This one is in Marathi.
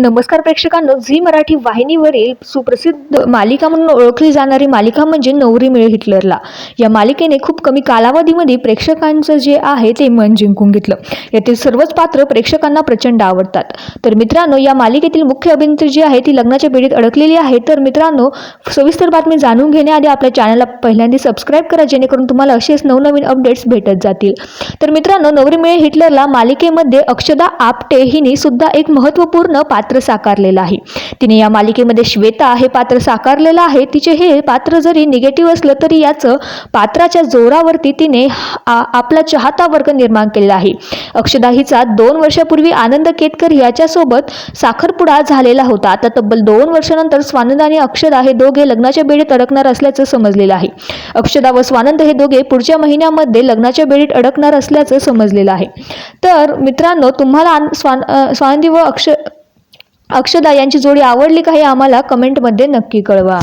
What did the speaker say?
नमस्कार प्रेक्षकांनो झी मराठी वाहिनीवरील सुप्रसिद्ध मालिका म्हणून ओळखली जाणारी मालिका म्हणजे नवरी मिळे हिटलरला. या मालिकेने खूप कमी कालावधीमध्ये प्रेक्षकांचं जे आहे ते मन जिंकून घेतलं. यातील सर्वच पात्र प्रेक्षकांना प्रचंड आवडतात. तर मित्रांनो या मालिकेतील मुख्य अभिनेत्री जी आहे ती लग्नाच्या पिढीत अडकलेली आहे. तर मित्रांनो सविस्तर बातमी जाणून घेण्याआधी आपल्या चॅनलला पहिल्यांदा सबस्क्राईब करा जेणेकरून तुम्हाला असेच नवनवीन अपडेट्स भेटत जातील. तर मित्रांनो नवरी मिळे हिटलरला मालिकेमध्ये अक्षदा आपटे हिने सुद्धा एक महत्त्वपूर्ण पात्र पात्र साकारलेलं आहे. तिने या मालिकेमध्ये श्वेता हे पात्र साकारलेलं आहे. तिचे हे पात्र जरी निगेटिव्ह असलं तरी याचं पात्राच्या जोरावरती तिने आ- आपला चाहता वर्ग निर्माण केलेला आहे. अक्षदा हिचा दोन वर्षापूर्वी आनंद केतकर याच्यासोबत साखरपुडा झालेला होता. आता तब्बल दोन वर्षानंतर स्वानंद आणि अक्षदा हे दोघे लग्नाच्या बेडीत अडकणार असल्याचं समजलेलं आहे. अक्षदा व स्वानंद हे दोघे पुढच्या महिन्यामध्ये लग्नाच्या बेडीत अडकणार असल्याचं समजलेलं आहे. तर मित्रांनो तुम्हाला स्वान स्वानंदी व अक्ष अक्षदा यांची जोडी आवडली का हे आम्हाला कमेंटमध्ये नक्की कळवा.